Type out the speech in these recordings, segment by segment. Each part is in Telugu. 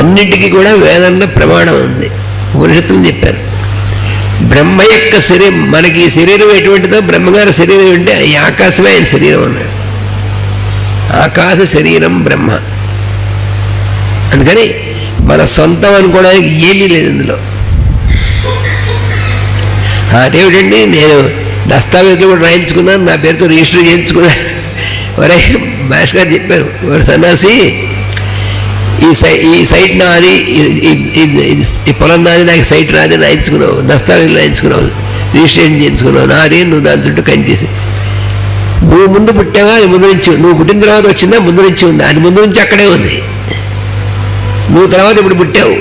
అన్నింటికీ కూడా వేదంలో ప్రమాణం ఉంది. ఉపనిషత్తులు చెప్పారు. బ్రహ్మ యొక్క శరీరం మనకి శరీరం ఎటువంటిదో బ్రహ్మగారి శరీరం అంటే ఈ ఆకాశమే ఆయన శరీరం అన్నాడు. ఆకాశ శరీరం బ్రహ్మ. అందుకని మన సొంతం అనుకోవడానికి ఏమీ లేదు ఇందులో. అదేమిటండి నేను దస్తావేజులు కూడా రాయించుకున్నాను నా పేరుతో రిజిస్టర్ చేయించుకున్నాను. ఒరే భాష గారు చెప్పారు వాడు సన్నాసి ఈ సై ఈ సైట్ నాది ఈ- పొలం నాది నాకు సైట్ రాది రాయించుకున్నావు దస్తావేజులు రాయించుకున్నావు రిజిస్ట్రేషన్ చేయించుకున్నావు నాది నువ్వు దాని చుట్టూ కంచేసి నువ్వు ముందు పుట్టావా అది ముందు నుంచి? నువ్వు పుట్టిన తర్వాత వచ్చిందా ముందు నుంచి ఉందా? అది ముందు నుంచి అక్కడే ఉంది. నువ్వు తర్వాత ఇప్పుడు పుట్టావు.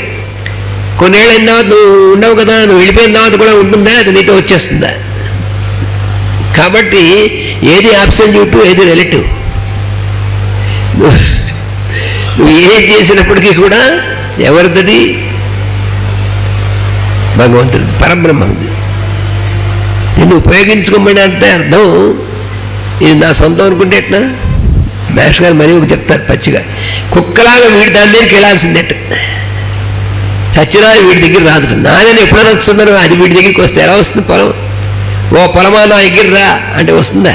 కొన్నేళ్ళు అయిన తర్వాత నువ్వు ఉండవు కదా నువ్వు వెళ్ళిపోయిన తర్వాత కూడా ఉంటుందా అది నీతో వచ్చేస్తుందా? కాబట్టి ఏది అబ్సల్యూట్ ఏది రిలేటివ్ నువ్వు ఏం చేసినప్పటికీ కూడా ఎవరిది భగవంతుడి పరబ్రహ్మది. నిన్ను ఉపయోగించుకోమని అంటే అర్థం. ఇది నా సొంతం అనుకుంటే ఎట్లా? మేష్ గారు మరీ ఒక చెప్తారు పచ్చిగా. కుక్కలాగా వీడి దాని దగ్గరికి వెళ్ళాల్సిందట చచ్చినా వీడి దగ్గర రాదు నాదని ఎప్పుడైనా వస్తుందో అది వీడి దగ్గరికి వస్తే ఎలా వస్తుంది పొలం? ఓ పొలమా నా దగ్గర రా అంటే వస్తుందా?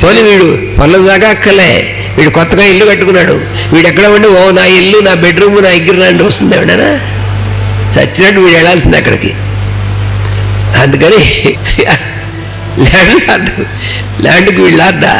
పోనీ వీడు పొలం దాకా అక్కలే వీడు కొత్తగా ఇల్లు కట్టుకున్నాడు. వీడు ఎక్కడ ఉండి? ఓ నా ఇల్లు నా బెడ్రూమ్ నా దగ్గర రా వస్తుంది ఎవడనా? చచ్చినట్టు వీడు వెళ్ళాల్సింది అక్కడికి. అందుకని ల్యాండ్ ల్యాండ్కి వీళ్ళాద్దా